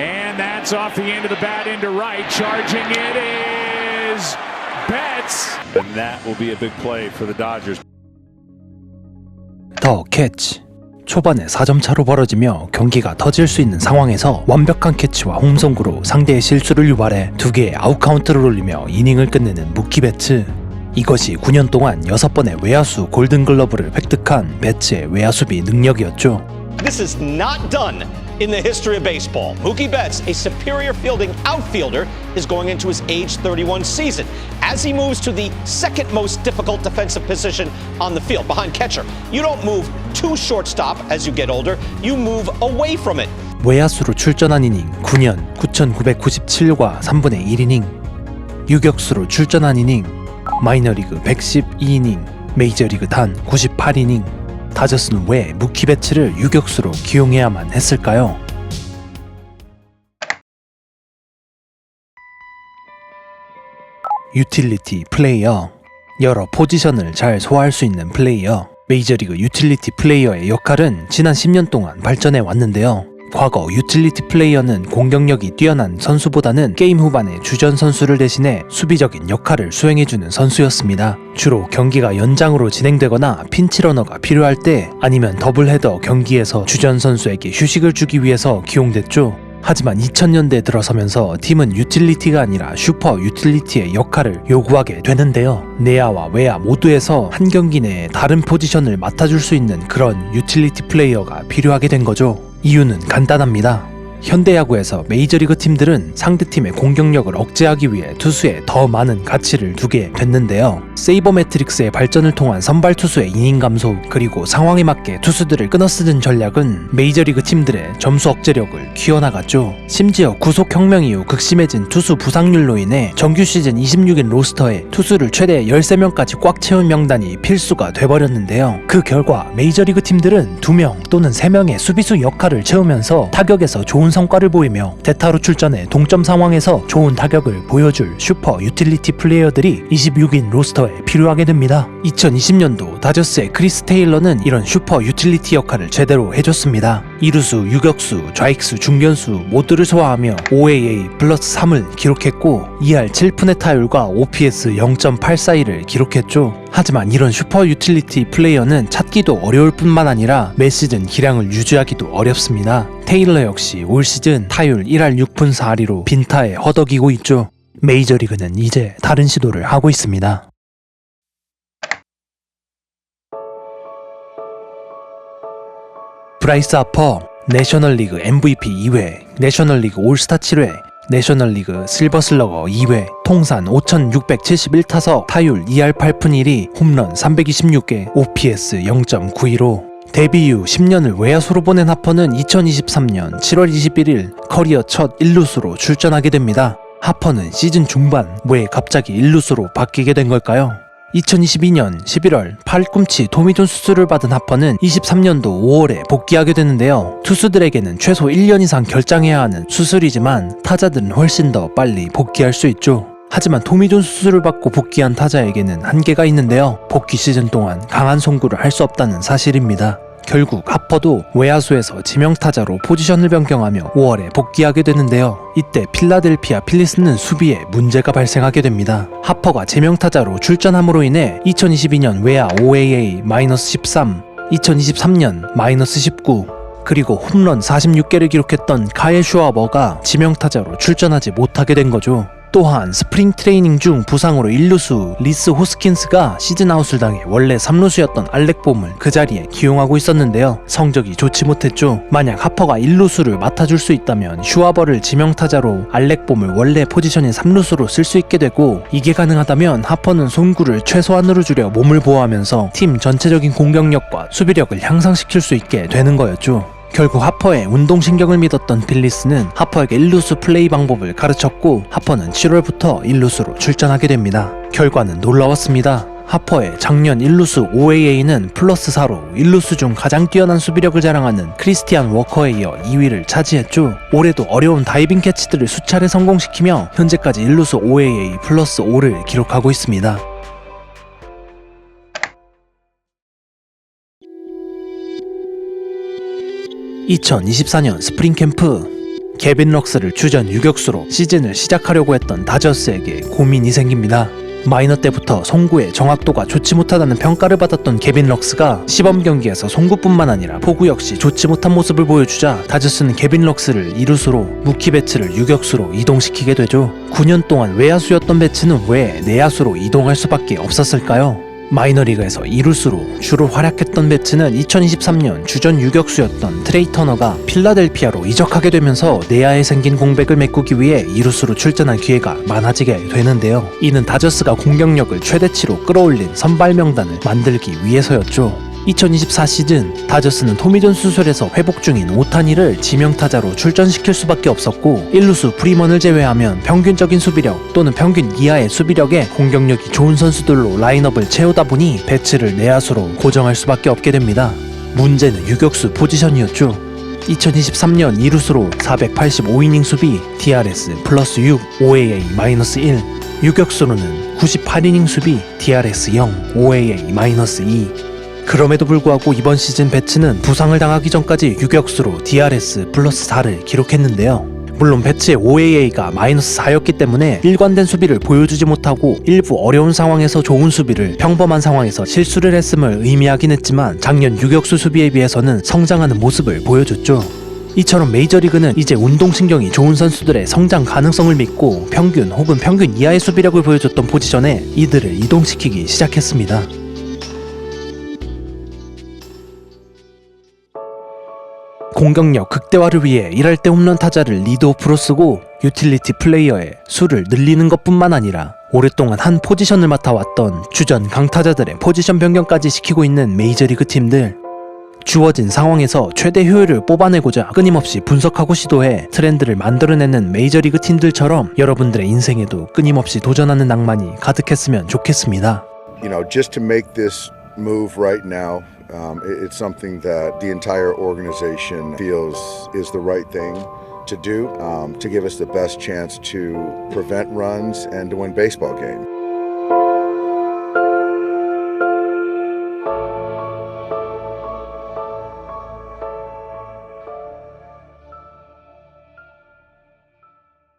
And that's off the end of the bat into right. Charging it is Betts. And that will be a big play for the Dodgers. 더 캐치 초반에 4점 차로 벌어지며 경기가 터질 수 있는 상황에서 완벽한 캐치와 홈송구로 상대의 실수를 유발해 두 개의 아웃카운트를 올리며 이닝을 끝내는 무키 배츠 이것이 9년 동안 6번의 외야수 골든글러브를 획득한 배츠의 외야수비 능력이었죠 This is not done in the history of baseball. Mookie Betts, a superior fielding outfielder, is going into his age 31 season as he moves to the second most difficult defensive position on the field, behind catcher. You don't move to shortstop as you get older, you move away from it. 외야수로 출전한 이닝 9년 9,997과 3분의 1이닝 유격수로 출전한 이닝 마이너리그 112이닝 메이저리그 단 98이닝 다저스는 왜 무키 배츠를 유격수로 기용해야만 했을까요? 유틸리티 플레이어 여러 포지션을 잘 소화할 수 있는 플레이어 메이저리그 유틸리티 플레이어의 역할은 지난 10년 동안 발전해 왔는데요. 과거 유틸리티 플레이어는 공격력이 뛰어난 선수보다는 게임 후반에 주전 선수를 대신해 수비적인 역할을 수행해주는 선수였습니다. 주로 경기가 연장으로 진행되거나 핀치러너가 필요할 때 아니면 더블헤더 경기에서 주전 선수에게 휴식을 주기 위해서 기용됐죠. 하지만 2000년대 들어서면서 팀은 유틸리티가 아니라 슈퍼 유틸리티의 역할을 요구하게 되는데요. 내야와 외야 모두에서 한 경기 내에 다른 포지션을 맡아줄 수 있는 그런 유틸리티 플레이어가 필요하게 된 거죠. 이유는 간단합니다. 현대야구에서 메이저리그 팀들은 상대팀의 공격력을 억제하기 위해 투수에 더 많은 가치를 두게 됐는데요. 세이버 매트릭스의 발전을 통한 선발 투수의 이닝 감소 그리고 상황에 맞게 투수들을 끊어쓰는 전략은 메이저리그 팀들의 점수 억제력을 키워나갔죠. 심지어 구속 혁명 이후 극심해진 투수 부상률로 인해 정규 시즌 26인 로스터에 투수를 최대 13명까지 꽉 채운 명단이 필수가 돼버렸는데요. 그 결과 메이저리그 팀들은 2명 또는 3명의 수비수 역할을 채우면서 타격에서 좋은 성과를 보이며 대타로 출전해 동점 상황에서 좋은 타격을 보여줄 슈퍼 유틸리티 플레이어들이 26인 로스터에 필요하게 됩니다. 2020년도 다저스의 크리스 테일러는 이런 슈퍼 유틸리티 역할을 제대로 해줬습니다. 이루수, 유격수, 좌익수, 중견수 모두를 소화하며 OAA 플러스 3을 기록했고 2할 7푼의 타율과 OPS 0.842를 기록했죠. 하지만 이런 슈퍼 유틸리티 플레이어는 찾기도 어려울 뿐만 아니라 매 시즌 기량을 유지하기도 어렵습니다. 테일러 역시 올 시즌 타율 1할 6푼 4리로 빈타에 허덕이고 있죠. 메이저리그는 이제 다른 시도를 하고 있습니다. 브라이스 하퍼 내셔널리그 MVP 2회, 내셔널리그 올스타 7회, 내셔널리그 실버슬러거 2회, 통산 5,671타석, 타율 2할 8푼 1리, 홈런 326개, OPS 0.92로 데뷔 이후 10년을 외야수로 보낸 하퍼는 2023년 7월 21일 커리어 첫 1루수로 출전하게 됩니다. 하퍼는 시즌 중반 왜 갑자기 1루수로 바뀌게 된 걸까요? 2022년 11월 팔꿈치 토미존 수술을 받은 하퍼는 23년도 5월에 복귀하게 되는데요. 투수들에게는 최소 1년 이상 결장해야 하는 수술이지만 타자들은 훨씬 더 빨리 복귀할 수 있죠. 하지만 토미존 수술을 받고 복귀한 타자에게는 한계가 있는데요. 복귀 시즌 동안 강한 송구를 할 수 없다는 사실입니다. 결국 하퍼도 외야수에서 지명타자로 포지션을 변경하며 5월에 복귀하게 되는데요. 이때 필라델피아 필리스는 수비에 문제가 발생하게 됩니다. 하퍼가 지명타자로 출전함으로 인해 2022년 외야 OAA-13, 2023년 -19, 그리고 홈런 46개를 기록했던 카일 슈아버가 지명타자로 출전하지 못하게 된 거죠. 또한 스프링 트레이닝 중 부상으로 1루수 리스 호스킨스가 시즌 아웃을 당해 원래 3루수였던 알렉 봄을 그 자리에 기용하고 있었는데요. 성적이 좋지 못했죠. 만약 하퍼가 1루수를 맡아줄 수 있다면 슈아버를 지명타자로 알렉 봄을 원래 포지션인 3루수로 쓸 수 있게 되고 이게 가능하다면 하퍼는 송구를 최소한으로 줄여 몸을 보호하면서 팀 전체적인 공격력과 수비력을 향상시킬 수 있게 되는 거였죠. 결국 하퍼의 운동신경을 믿었던 빌리스는 하퍼에게 1루수 플레이 방법을 가르쳤고 하퍼는 7월부터 1루수로 출전하게 됩니다. 결과는 놀라웠습니다. 하퍼의 작년 1루수 OAA는 플러스 4로 1루수 중 가장 뛰어난 수비력을 자랑하는 크리스티안 워커에 이어 2위를 차지했죠. 올해도 어려운 다이빙 캐치들을 수차례 성공시키며 현재까지 1루수 OAA 플러스 5를 기록하고 있습니다. 2024년 스프링 캠프 케빈 럭스를 주전 유격수로 시즌을 시작하려고 했던 다저스에게 고민이 생깁니다. 마이너 때부터 송구의 정확도가 좋지 못하다는 평가를 받았던 케빈 럭스가 시범 경기에서 송구뿐만 아니라 포구 역시 좋지 못한 모습을 보여주자 다저스는 케빈 럭스를 이루수로 무키 배츠를 유격수로 이동시키게 되죠. 9년 동안 외야수였던 배츠는 왜 내야수로 이동할 수밖에 없었을까요? 마이너리그에서 이루수로 주로 활약했던 배츠는 2023년 주전 유격수였던 트레이 터너가 필라델피아로 이적하게 되면서 내야에 생긴 공백을 메꾸기 위해 이루수로 출전할 기회가 많아지게 되는데요. 이는 다저스가 공격력을 최대치로 끌어올린 선발 명단을 만들기 위해서였죠. 2024 시즌 다저스는 토미존 수술에서 회복 중인 오타니를 지명타자로 출전시킬 수밖에 없었고 1루수 프리먼을 제외하면 평균적인 수비력 또는 평균 이하의 수비력에 공격력이 좋은 선수들로 라인업을 채우다 보니 배치를 내야수로 고정할 수밖에 없게 됩니다. 문제는 유격수 포지션이었죠. 2023년 2루수로 485이닝 수비, DRS 플러스 6, OAA 마이너스 1, 유격수로는 98이닝 수비, DRS 0, OAA 마이너스 2, 그럼에도 불구하고 이번 시즌 배츠는 부상을 당하기 전까지 유격수로 DRS 플러스 4를 기록했는데요. 물론 배츠의 OAA가 마이너스 4였기 때문에 일관된 수비를 보여주지 못하고 일부 어려운 상황에서 좋은 수비를 평범한 상황에서 실수를 했음을 의미하긴 했지만 작년 유격수 수비에 비해서는 성장하는 모습을 보여줬죠. 이처럼 메이저리그는 이제 운동신경이 좋은 선수들의 성장 가능성을 믿고 평균 혹은 평균 이하의 수비력을 보여줬던 포지션에 이들을 이동시키기 시작했습니다. 공격력 극대화를 위해 일할 때 홈런 타자를 리드오프로 쓰고 유틸리티 플레이어의 수를 늘리는 것뿐만 아니라 오랫동안 한 포지션을 맡아왔던 주전 강타자들의 포지션 변경까지 시키고 있는 메이저리그 팀들 주어진 상황에서 최대 효율을 뽑아내고자 끊임없이 분석하고 시도해 트렌드를 만들어내는 메이저리그 팀들처럼 여러분들의 인생에도 끊임없이 도전하는 낭만이 가득했으면 좋겠습니다. you know, just to make this move right now, um, it- it's something that the entire organization feels is the right thing to do um, to give us the best chance to prevent runs and to win baseball games.